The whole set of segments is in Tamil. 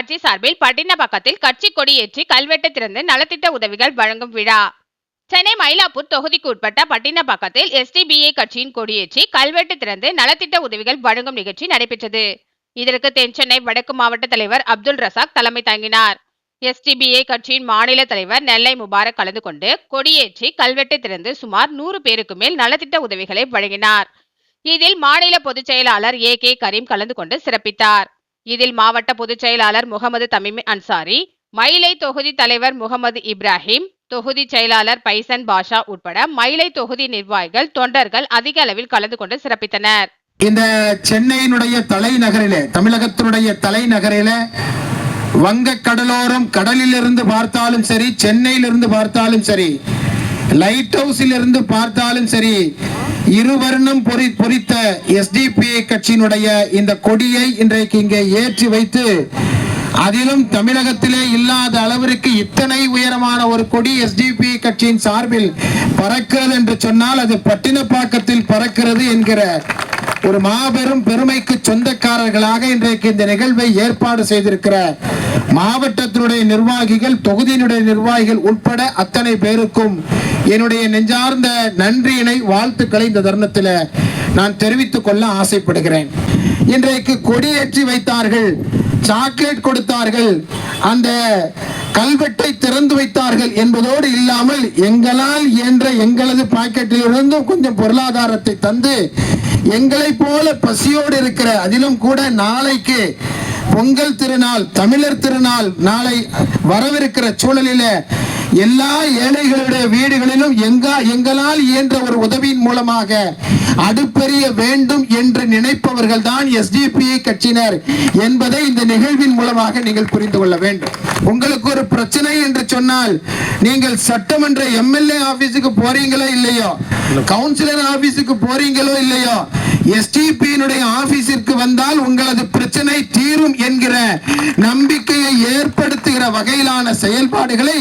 கட்சி சார்பில் பட்டினப்பாக்கத்தில் கட்சி கொடியேற்றி கல்வெட்டு திறந்து நலத்திட்ட உதவிகள் வழங்கும் விழா. சென்னை மயிலாப்பூர் தொகுதிக்கு உட்பட்ட பட்டினப்பாக்கத்தில் எஸ்டிபிஐ கட்சியின் கொடியேற்றி கல்வெட்டு திறந்து நலத்திட்ட உதவிகள் வழங்கும் நிகழ்ச்சி நடைபெற்றது. இதற்கு தென்சென்னை வடக்கு மாவட்ட தலைவர் அப்துல் ரசாக் தலைமை தாங்கினார். எஸ்டிபிஐ கட்சியின் மாநில தலைவர் நெல்லை முபாரக் கலந்து கொண்டு கொடியேற்றி கல்வெட்டு திறந்து சுமார் நூறு பேருக்கு மேல் நலத்திட்ட உதவிகளை வழங்கினார். இதில் மாநில பொதுச் செயலாளர் ஏ கே கரீம் கலந்து கொண்டு சிறப்பித்தார். இதில் மாவட்ட பொதுச் செயலாளர் முகமது தமிம் அன்சாரி மயிலை தொகுதி தலைவர் முகமது இப்ராஹிம் தொகுதி செயலாளர் பைசன் பாஷா உட்பட மயிலை தொகுதி நிர்வாகிகள் தொண்டர்கள் அதிக அளவில் கலந்து கொண்டு சிறப்பித்தனர். இந்த சென்னையினுடைய தலைநகரிலே தமிழகத்தினுடைய தலைநகரிலே வங்க கடலோரம் கடலில் இருந்து பார்த்தாலும் சரி சென்னையிலிருந்து பார்த்தாலும் சரி லைட் ஹவுஸில் இருந்து பார்த்தாலும் சரி இருவர்ணம் பொறி பொறித்த எஸ்டிபிஐ கட்சியினுடைய இந்த கொடியை இன்றைக்கு இங்கே ஏற்றி வைத்து அதிலும் தமிழகத்திலே இல்லாத அளவிற்கு இத்தனை உயரமான ஒரு கொடி எஸ்டிபி கட்சியின் சார்பில் பறக்கிறது என்று சொன்னால் அது பட்டினப்பாக்கத்தில் பறக்கிறது என்கிற ஒரு மாபெரும் பெருமைக்கு சொந்தக்காரர்களாக இன்றைக்கு இந்த நிகழ்வை ஏற்பாடு செய்திருக்கிற மாவட்டத்தினுடைய நிர்வாகிகள் தொகுதியினுடைய நிர்வாகிகள் உட்பட அத்தனை பேருக்கும் என்னுடைய நெஞ்சார்ந்த நன்றியினை வாழ்த்துக்களை இந்த தருணத்தில் நான் தெரிவித்துக் கொள்ள ஆசைப்படுகிறேன். இன்றைக்கு கொடியேற்றி வைத்தார்கள் சாக்லேட் கொடுத்தார்கள். அந்த கல்வெட்டை திறந்து வைத்தார்கள் என்பதோடு இல்லாமல் எங்களால் இயன்ற எங்களது பாக்கெட்டிலிருந்தும் கொஞ்சம் பொருளாதாரத்தை தந்து எங்களை போல பசியோடு இருக்கிற அதிலும் கூட நாளைக்கு பொங்கல் திருநாள் தமிழர் திருநாள் நாளை வரவிருக்கிற சூழலில எல்லா ஏழைகளுடைய வீடுகளிலும் எங்கா எங்களால் இயன்ற ஒரு உதவியின் மூலமாக அடுப்பெரிய வேண்டும் என்று நினைப்பவர்கள் தான் எஸ்டிபிஐ கட்சியினர் என்பதை இந்த நிகழ்வின் மூலமாக நீங்கள் புரிந்து கொள்ள வேண்டும். உங்களுக்கு ஒரு பிரச்சனை என்று சொன்னால் நீங்கள் சட்டமன்ற எம்எல்ஏ ஆபீஸுக்கு போறீங்களோ இல்லையோ கவுன்சிலர் ஆபீஸுக்கு போறீங்களோ இல்லையோ எஸ்டிபியினுடைய ஆபீஸிற்கு வந்தால் உங்களது பிரச்சனை தீரும் என்கிற நம்பிக்கையை ஏற்படுத்துகிற வகையிலான செயல்பாடுகளை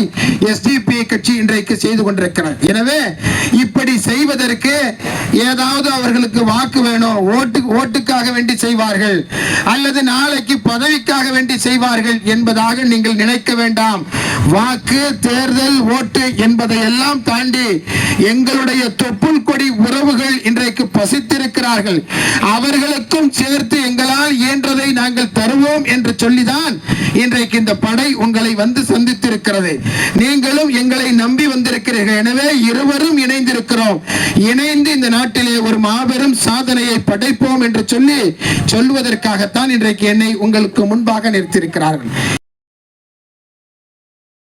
எஸ்டிபி கட்சி இன்றைக்கு செய்து கொண்டிருக்கிறது. எனவே இப்படி செய்வதற்கு ஏதாவது அவர்களுக்கு வாக்கு வேணும். ஓட்டு ஓட்டுக்காக வேண்டி செய்வார்கள். அல்லது நாளைக்கு பதவிக்காக வேண்டி செய்வார்கள் என்பதாக நீங்கள் நினைக்க வேண்டாம். வாக்கு தேர்தல் ஓட்டு என்பதை எல்லாம் தாண்டி எங்களுடைய தொப்புள் கொடி உறவுகள் இன்றைக்கு பசித்திருக்கிறார்கள். அவர்களுக்கும் சேர்த்து எங்களால் இயன்றதை நாங்கள் தருவோம் என்று சொல்லிதான் இன்றைக்கு இந்த படை உங்கள் வந்து சந்தித்திருக்கிறது. நீங்களும் எங்களை நம்பி வந்திருக்கிறீர்கள். எனவே இருவரும் இணைந்திருக்கிறோம். இணைந்து இந்த நாட்டிலே ஒரு மாபெரும் சாதனையை படைப்போம் என்று சொல்லி சொல்வதற்காகத்தான் இன்றைக்கு என்னை உங்களுக்கு முன்பாக நிறுத்தியிருக்கிறார்கள்.